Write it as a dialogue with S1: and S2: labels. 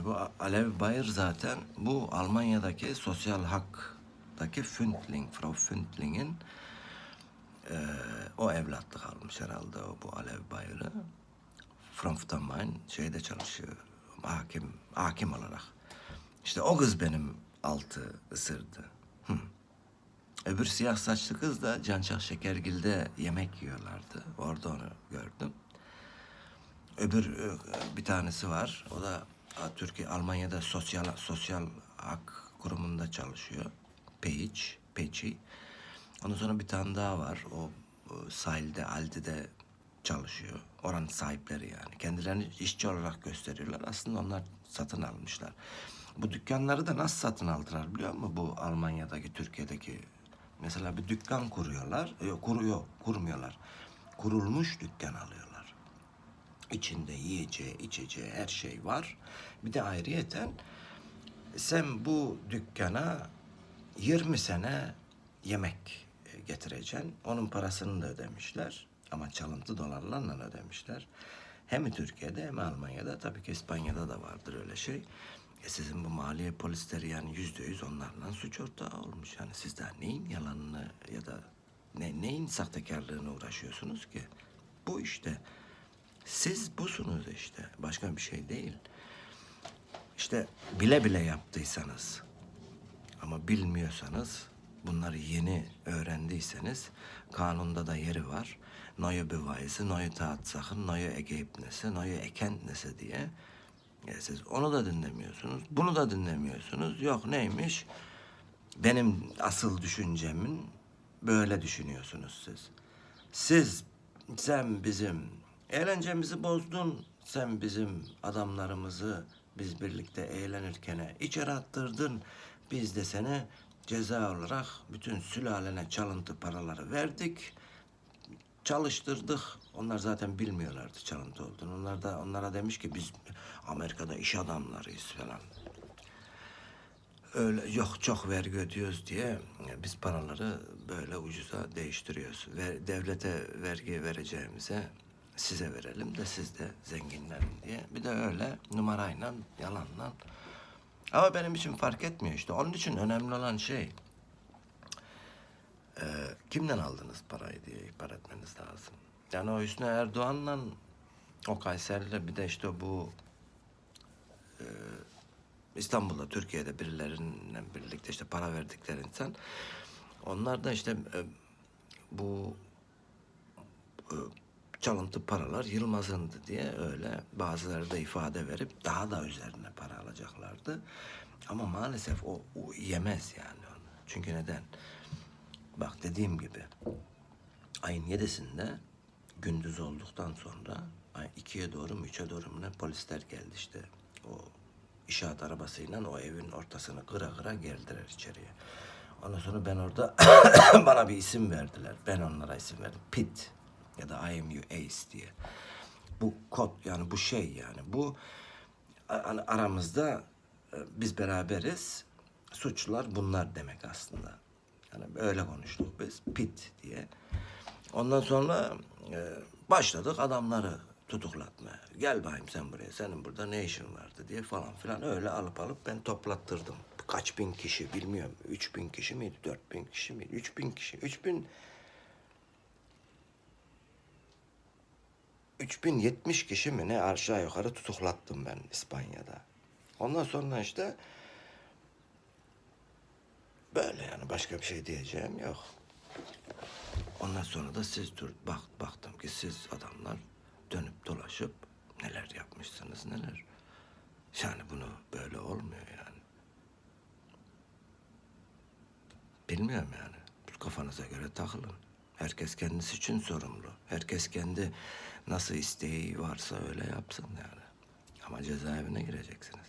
S1: Yani bu Alev Bayır zaten bu Almanya'daki sosyal haktaki Fündling, Frau Fündling'in eee, o evlatlık almış herhalde o bu Alev Bayır'ı. Frankfurt am şeyde çalışıyor. Hakim, hakim olarak. İşte o kız benim altı ısırdı. Hı. Öbür siyah saçlı kız da Cançak Şekergil'de yemek yiyorlardı. Orada onu gördüm. Öbür e, bir tanesi var. O da Türkiye Almanya'da sosyal sosyal hak kurumunda çalışıyor. Page, Peci. Ondan sonra bir tane daha var. O, o sahilde, Aldi'de çalışıyor. Oranın sahipleri yani. Kendilerini işçi olarak gösteriyorlar. Aslında onlar satın almışlar. Bu dükkanları da nasıl satın aldılar biliyor musun? Bu Almanya'daki, Türkiye'deki mesela bir dükkan kuruyorlar. Yok, kuruyor, kurmuyorlar. Kurulmuş dükkan alıyorlar. İçinde yiyeceği, içeceği her şey var. Bir de ayrıyeten sen bu dükkana 20 sene yemek getireceksin. Onun parasını da ödemişler. Ama çalıntı dolarlarla ödemişler. Hem Türkiye'de hem Almanya'da tabii ki İspanya'da da vardır öyle şey. E sizin bu maliye polisleri yani yüzde yüz onlarla suç ortağı olmuş. Yani siz daha neyin yalanını ya da ne, neyin sahtekarlığına uğraşıyorsunuz ki? Bu işte. Siz busunuz işte. Başka bir şey değil. İşte bile bile yaptıysanız ama bilmiyorsanız bunları yeni öğrendiyseniz kanunda da yeri var. Neue Beweise, neue Tatsachen, neue Ergebnisse, neue Erkenntnisse diye. Ya siz onu da dinlemiyorsunuz, bunu da dinlemiyorsunuz. Yok neymiş? Benim asıl düşüncemin böyle düşünüyorsunuz siz. Siz, sen bizim eğlencemizi bozdun. Sen bizim adamlarımızı biz birlikte eğlenirken içeri attırdın. Biz de seni ceza olarak bütün sülalene çalıntı paraları verdik. Çalıştırdık. Onlar zaten bilmiyorlardı çalıntı olduğunu. Onlar da onlara demiş ki biz Amerika'da iş adamlarıyız falan öyle yok çok vergi ödüyoruz diye biz paraları böyle ucuza değiştiriyoruz. Ve devlete vergi vereceğimize size verelim de siz de zenginlerin diye. Bir de öyle numarayla, yalanla. Ama benim için fark etmiyor işte. Onun için önemli olan şey e, kimden aldınız parayı diye ihbar etmeniz lazım. Yani o Hüsnü Erdoğan'la o Kayseri'yle bir de işte bu İstanbul'da, Türkiye'de birileriyle birlikte işte para verdikleri insan. Onlar da işte e, bu e, çalıntı paralar Yılmaz'ındı diye öyle bazıları da ifade verip daha da üzerine para alacaklardı. Ama maalesef o, o yemez yani onu. Çünkü neden? Bak dediğim gibi ayın yedisinde gündüz olduktan sonra ikiye doğru mu üçe doğru mu ne polisler geldi işte. O inşaat arabasıyla o evin ortasını kıra kıra geldiler içeriye. Ondan sonra ben orada bana bir isim verdiler. Ben onlara isim verdim. Pit ya da I am you ace diye. Bu kod yani bu şey yani bu aramızda e, biz beraberiz. Suçlular bunlar demek aslında. Yani öyle konuştuk biz. Pit diye. Ondan sonra e, başladık adamları tutuklatmaya. Gel bakayım sen buraya. Senin burada ne işin vardı diye falan filan. Öyle alıp alıp ben toplattırdım. Kaç bin kişi bilmiyorum. Üç bin kişi miydi? Dört bin kişi miydi? Üç bin kişi. Üç bin... 3070 kişi mi ne aşağı yukarı tutuklattım ben İspanya'da. Ondan sonra işte böyle yani başka bir şey diyeceğim yok. Ondan sonra da siz dur bak baktım ki siz adamlar dönüp dolaşıp neler yapmışsınız neler. Yani bunu böyle olmuyor yani. Bilmiyorum yani. Kafanıza göre takılın. Herkes kendisi için sorumlu. Herkes kendi nasıl isteği varsa öyle yapsın yani. Ama cezaevine gireceksiniz.